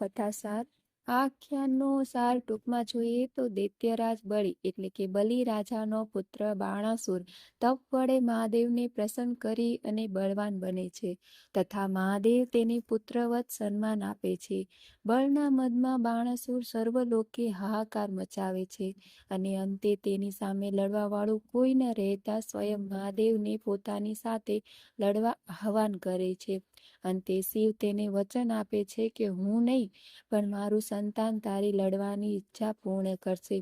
કથાસાર આખ્યાનનો સાર ટૂંકમાં જોઈએ તો દૈત્યરાજ બળી એટલે કે બલિ રાજાનો પુત્ર બાણાસુર તપ વડે મહાદેવને પ્રસન્ન કરી અને બળવાન બને છે તથા મહાદેવ તેને પુત્રવત સન્માન આપે છે. બળના મદમાં બાણાસુર સર્વલોકે હાહાકાર મચાવે છે અને અંતે તેની સામે લડવાવાળું કોઈ ન રહેતા સ્વયં મહાદેવને પોતાની સાથે લડવા આહવાન કરે છે. અંતે શિવ તેને વચન આપે છે કે હું નહીં, પણ મારું સંતાન તારી લડવાની ઈચ્છા પૂર્ણ કરશે.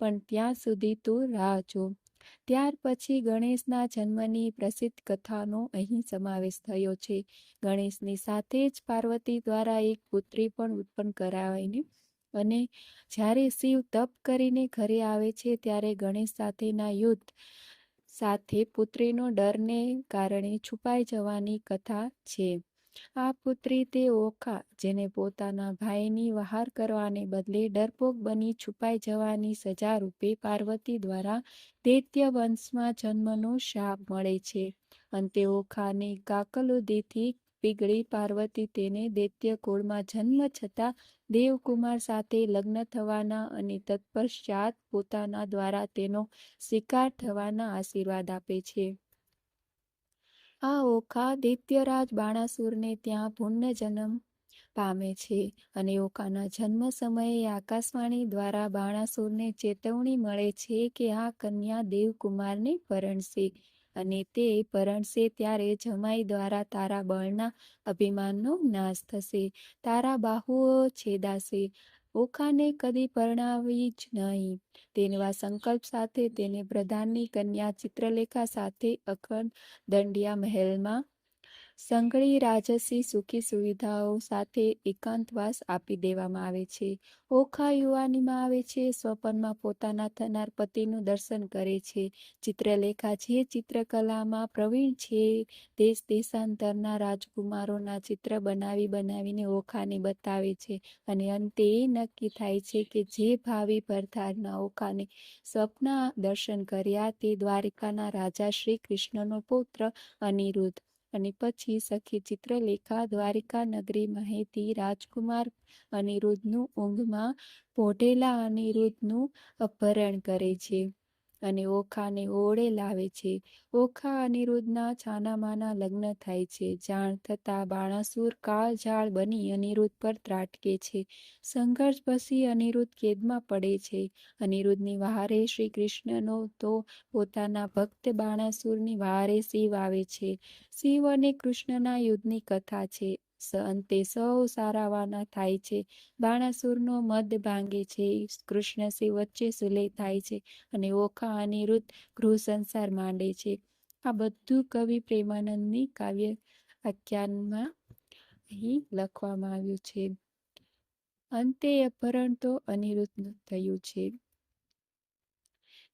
પણ ત્યાં સુધી તું રાહ જો. ત્યાર પછી ગણેશના જન્મની પ્રસિદ્ધ કથાનો અહીં સમાવેશ થયો છે. ગણેશની સાથે જ પાર્વતી દ્વારા એક પુત્રી પણ ઉત્પન્ન કરાવીને અને જ્યારે શિવ તપ કરીને ઘરે આવે છે ત્યારે ગણેશ સાથેના યુદ્ધ સાથે પુત્રીનો ડરને કારણે છુપાઈ જવાની કથા છે. આ પુત્રી, તે ઓખા, જેને પોતાના ભાઈની વહાર કરવાને બદલે ડરપોક બની છુપાઈ જવાની સજા રૂપે પાર્વતી દ્વારા દૈત્ય વંશમાં જન્મનો શાપ મળે છે. અંતે ઓખાને કાકલુદીથી પીગળી પાર્વતી તેને દૈત્ય કુળમાં જન્મ છતાં દેવકુમાર સાથે લગ્ન થવાના અને તત્પશ્ચાત પોતાના દ્વારા તેનો શિકાર થવાના આશીર્વાદ આપે છે. આ ઓખા દૈત્યરાજ બાણાસુરને ત્યાં પુનર્જન્મ પામે છે અને ઓકાના જન્મ સમયે આકાશવાણી દ્વારા બાણાસુરને ચેતવણી મળે છે કે આ કન્યા દેવકુમારને પરણશે અને તે પરણશે ત્યારે જમાઈ દ્વારા તારા બળના અભિમાનનો નાશ થશે, તારા બાહુઓ છેદાશે ઓખાને કદી પરણાવી જ નહીં. તેવા સંકલ્પ સાથે તેને પ્રધાનની કન્યા ચિત્રલેખા સાથે અખંડ દંડિયા મહેલમાં સંગળી રાજસી સુખી સુવિધાઓ સાથે એકાંતવાસ આપી દેવામાં આવે છે. ઓખા યુવાનીમાં આવે છે. સ્વપનમાં પોતાના થનાર પતિનું દર્શન કરે છે. ચિત્રલેખા જે ચિત્રકલામાં પ્રવીણ છે દેશ દેશાંતરના રાજકુમારોના ચિત્ર બનાવી બનાવીને ઓખાને બતાવે છે અને અંતે એ નક્કી થાય છે કે જે ભાવિ ભરથારના ઓખાને સ્વપ્ન દર્શન કર્યા તે દ્વારિકાના રાજા શ્રી કૃષ્ણનો પુત્ર અનિરુદ્ધ અને પછી સખી ચિત્રલેખા, દ્વારિકા નગરી, મહેતી, રાજકુમાર અનિરુદ્ધનું ઊંઘમાં પોઢેલા અનિરુદ્ધનું અપહરણ કરે છે. અને ઓખાને ઓળે લાવે છે. ઓખા અનિરુદ્ધના છાનામાના લગ્ન થાય છે. જાણ થતાં બાણાસુર કાળઝાળ બની અનિરુદ્ધ પર ત્રાટકે છે. સંઘર્ષ પછી અનિરુદ્ધ કેદમાં પડે છે. અનિરુદ્ધની વહારે શ્રી કૃષ્ણનો તો પોતાના ભક્ત બાણાસુરની વહારે શિવ આવે છે. શિવ અને કૃષ્ણના યુદ્ધની કથા છે. અંતે સૌ સારાવાના થાય છે. બાણાસુરનો મદ ભાંગે છે. કૃષ્ણ શિવ વચ્ચે સુલે થાય છે અને ઓખા અનિરુદ્ધ ગૃહ સંસાર માંડે છે. આ બધું કવિ પ્રેમાનંદની કાવ્ય આખ્યાનમાં અહીં લખવામાં આવ્યું છે. અંતે અપહરણ તો અનિરુદ્ધનું થયું છે.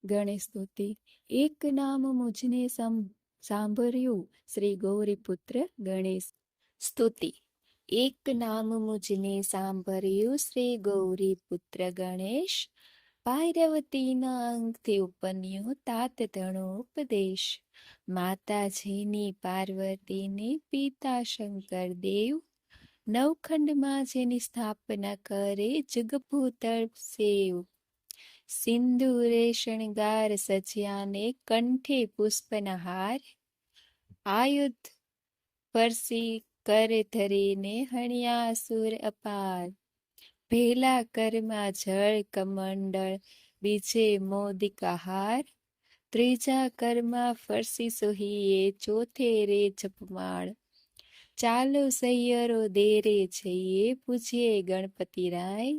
ગણેશ સ્તુતિ, એક નામ મુજને સાંભળ્યું. શ્રી ગૌરીપુત્ર ગણેશ સ્તુતિ. એક નામ મુજને સાંભળ્યું શ્રી ગૌરીપુત્ર ગણેશ. પાયરવતીના અંગથી ઉપન્યો તાત ધણો ઉપદેશ. માતાજીની પાર્વતીને પિતા શંકર દેવ નવખંડમાં જેની સ્થાપના કરે જગભૂતળ સેવ. સિંદૂરે શણગાર સજ્યાને કંઠે પુષ્પના હાર. આયુધ પરસી કર ધરીને હણ્યા સુર અપાર. ભેલા કરમાં જળ કમંડળ, બીજે મોદિકા હાર ત્રીજા કરમાં ફરસી સોહીએ, ચોથે રે જપમાળ. ચાલો સૈયરો દેરે જઈએ પૂછીએ ગણપતિ રાય.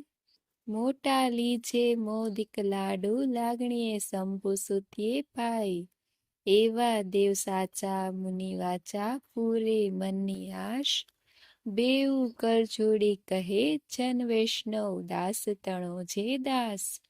મોટા લીજે મોદિક લાડુ, લાગણીએ શંભુ સુતીએ પાય. એવા દેવ સાચા, મુનિ વાચા, પૂરે મનની આશ. બેઉ કર જોડી કહે, જન વૈષ્ણવ દાસ તણો જે દાસ.